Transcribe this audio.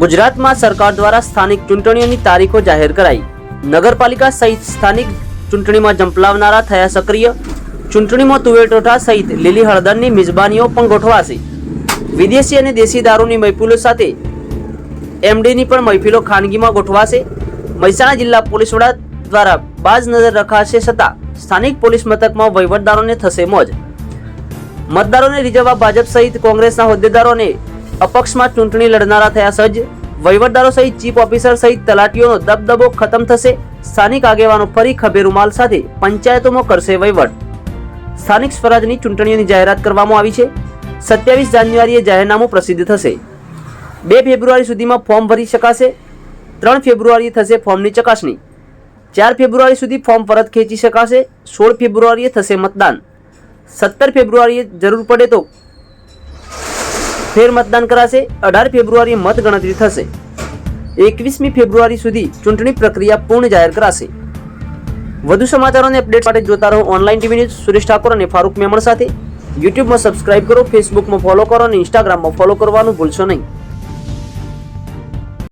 ગુજરાતમાં સરકાર દ્વારા સ્થાનિક ચૂંટણીઓની તારીખો જાહેર કરાઈ. નગરપાલિકા સહિત સ્થાનિક ચૂંટણીમાં ઝંપલાવનારા થયા સક્રિય. ચૂંટણીમાં તુવેર ટોઠા સહિત લીલી હળદરની મિજબાનીઓ પણ ગોઠવાશે. વિદેશી અને દેશી દારૂની મહેફિલો સાથે એમડીની પણ મહેફિલો ખાનગીમાં ગોઠવાશે. મહેસાણા જિલ્લા પોલીસ વડા દ્વારા બાજ નજર રખાશે છતાં સ્થાનિક પોલીસ મથકમાં વહીવટદારોને થશે મોજ. મતદારોને રીઝવવા ભાજપ સહિત કોંગ્રેસના હોદ્દેદારો અને અપક્ષમાં ચૂંટણી લડનારા થયા સજ્જ. વહીવટદારો સહિત ચીફ ઓફિસર સહિત તલાટીઓનો દબદબો ખતમ થશે. સ્થાનિક આગેવાનો ફરી ખભે રૂમાલ સાથે પંચાયતોમાં કરશે વહીવટ. સ્થાનિક સ્વરાજની ચૂંટણીઓની જાહેરાત કરવામાં આવી છે. સત્યાવીસ જાન્યુઆરીએ જાહેરનામું પ્રસિદ્ધ થશે. બે ફેબ્રુઆરી સુધીમાં ફોર્મ ભરી શકાશે. ત્રણ ફેબ્રુઆરીએ થશે ફોર્મની ચકાસણી. ચાર ફેબ્રુઆરી સુધી ફોર્મ પરત ખેંચી શકાશે. સોળ ફેબ્રુઆરીએ થશે મતદાન. સત્તર ફેબ્રુઆરીએ જરૂર પડે તો ફેર મતદાન કરાશે, અઢાર ફેબ્રુઆરીએ મત ગણતરી થશે. એકવીસમી ફેબ્રુઆરી સુધી ચૂંટણી પ્રક્રિયા પૂર્ણ જાહેર કરાશે. વધુ સમાચારો અને અપડેટ માટે જોતા રહો online TV news Suresh Thakor અને ફારૂક મેમણ સાથે. યુટ્યુબમાં સબસ્ક્રાઇબ કરો ફેસબુકમાં ફોલો કરો અને ઇન્સ્ટાગ્રામમાં ફોલો કરવાનું ભૂલશો નહીં.